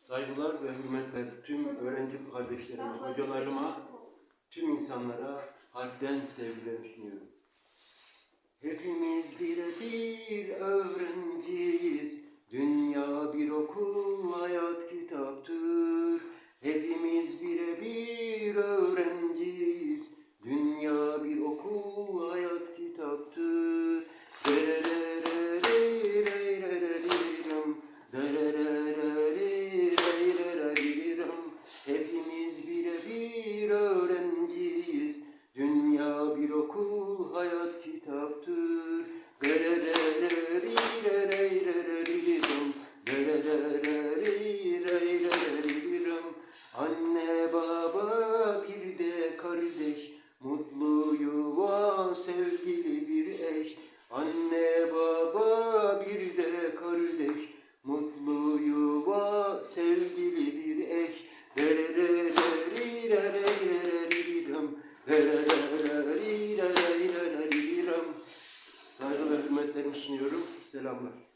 Saygılar ve hürmetler tüm öğrenci kardeşlerime, hocalarıma, tüm insanlara hadden sevgilerimi sunuyorum. hürmetlerimi sunuyorum. Selamlar.